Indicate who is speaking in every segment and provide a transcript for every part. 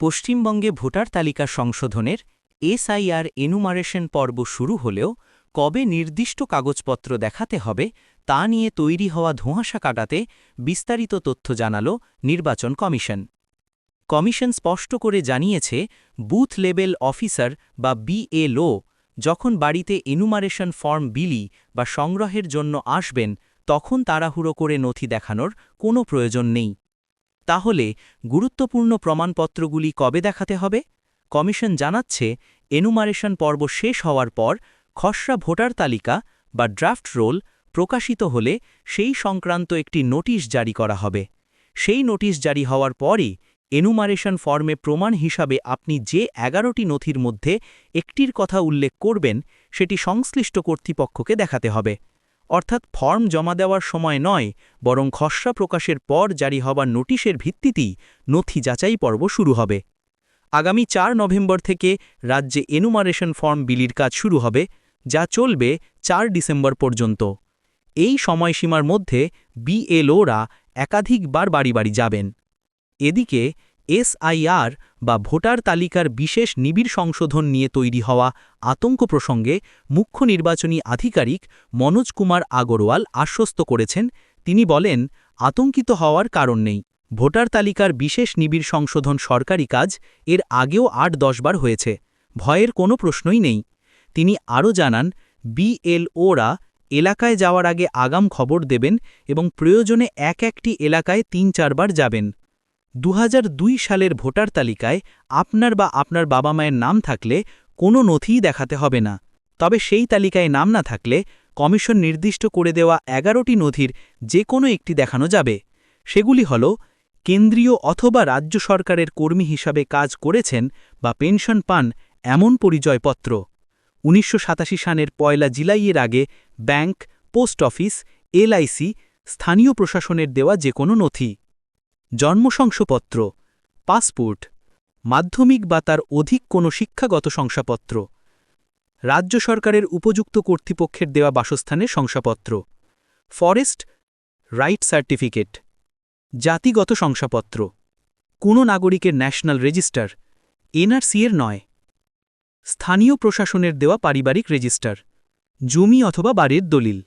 Speaker 1: পশ্চিমবঙ্গে ভোটার তালিকা সংশোধনের এসআইআর এনুমারেশন পর্ব শুরু হলেও কবে নির্দিষ্ট কাগজপত্র দেখাতে হবে তা নিয়ে তৈরি হওয়া ধোঁয়াশা কাটাতে বিস্তারিত তথ্য জানাল নির্বাচন কমিশন। কমিশন স্পষ্ট করে জানিয়েছে, বুথ লেভেল অফিসার বা বিএলও যখন বাড়িতে এনুমারেশন ফর্ম বিলি বা সংগ্রহের জন্য আসবেন, তখন তাড়াহুড়ো করে নথি দেখানোর কোনো প্রয়োজন নেই। তাহলে গুরুত্বপূর্ণ প্রমাণপত্রগুলি কবে দেখাতে হবে? কমিশন জানাচ্ছে, এনুমারেশন পর্ব শেষ হওয়ার পর খসড়া ভোটার তালিকা বা ড্রাফট রোল প্রকাশিত হলে সেই সংক্রান্ত একটি নোটিশ জারি করা হবে। সেই নোটিশ জারি হওয়ার পরই এনুমারেশন ফর্মে প্রমাণ হিসাবে আপনি যে এগারোটি নথির মধ্যে একটির কথা উল্লেখ করবেন, সেটি সংশ্লিষ্ট কর্তৃপক্ষকে দেখাতে হবে। অর্থাৎ ফর্ম জমা দেওয়ার সময় নয়, বরং খসড়া প্রকাশের পর জারি হবার নোটিশের ভিত্তিতেই নথি যাচাই পর্ব শুরু হবে। আগামী চার নভেম্বর থেকে রাজ্যে এনুমারেশন ফর্ম বিলির কাজ শুরু হবে, যা চলবে চার ডিসেম্বর পর্যন্ত। এই সময়সীমার মধ্যে বিএলওরা একাধিকবার বাড়ি বাড়ি যাবেন। এদিকে এসআইআর বা ভোটার তালিকার বিশেষ নিবিড় সংশোধন নিয়ে তৈরি হওয়া আতঙ্ক প্রসঙ্গে মুখ্য নির্বাচনী আধিকারিক মনোজ কুমার আগরওয়াল আশ্বস্ত করেছেন। তিনি বলেন, আতঙ্কিত হওয়ার কারণ নেই। ভোটার তালিকার বিশেষ নিবিড় সংশোধন সরকারি কাজ এর আগেও আট দশবার হয়েছে। ভয়ের কোনো প্রশ্নই নেই। তিনি আরও জানান, বিএলওরা এলাকায় যাওয়ার আগে আগাম খবর দেবেন এবং প্রয়োজনে এক একটি এলাকায় তিন চারবার যাবেন। দু হাজার দুই সালের ভোটার তালিকায় আপনার বা আপনার বাবা মায়ের নাম থাকলে কোনো নথিই দেখাতে হবে না। তবে সেই তালিকায় নাম না থাকলে কমিশন নির্দিষ্ট করে দেওয়া এগারোটি নথির যে কোনো একটি দেখানো যাবে। সেগুলি হল, কেন্দ্রীয় অথবা রাজ্য সরকারের কর্মী হিসাবে কাজ করেছেন বা পেনশন পান এমন পরিচয়পত্র। উনিশশো সালের পয়লা জুলাইয়ের আগে ব্যাংক, পোস্ট অফিস, এলআইসি, স্থানীয় প্রশাসনের দেওয়া যে কোনো নথি। জন্মশংসপত্র, পাসপোর্ট, মাধ্যমিক বা তার অধিক কোনো শিক্ষাগত শংসাপত্র, রাজ্য সরকারের উপযুক্ত কর্তৃপক্ষের দেওয়া বাসস্থানের শংসাপত্র, ফরেস্ট রাইট সার্টিফিকেট, জাতিগত শংসাপত্র, কোনো নাগরিকের ন্যাশনাল রেজিস্টার, এনআরসি এর নয়, স্থানীয় প্রশাসনের দেওয়া পারিবারিক রেজিস্টার, জমি অথবা বাড়ির দলিল।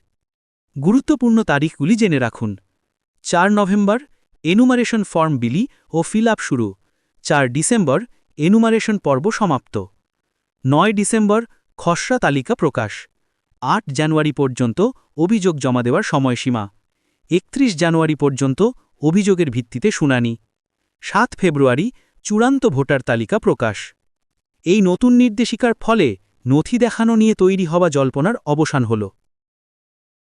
Speaker 1: গুরুত্বপূর্ণ তারিখগুলি জেনে রাখুন। চার নভেম্বর এনুমারেশন ফর্ম বিলি ও ফিল আপ শুরু। চার ডিসেম্বর এনুমারেশন পর্ব সমাপ্ত। নয় ডিসেম্বর, খসড়া তালিকা প্রকাশ। আট জানুয়ারি পর্যন্ত অভিযোগ জমা দেওয়ার সময়সীমা। একত্রিশ জানুয়ারি পর্যন্ত অভিযোগের ভিত্তিতে শুনানি। সাত ফেব্রুয়ারি, চূড়ান্ত ভোটার তালিকা প্রকাশ। এই নতুন নির্দেশিকার ফলে নথি দেখানো নিয়ে তৈরি হওয়া জল্পনার অবসান হল।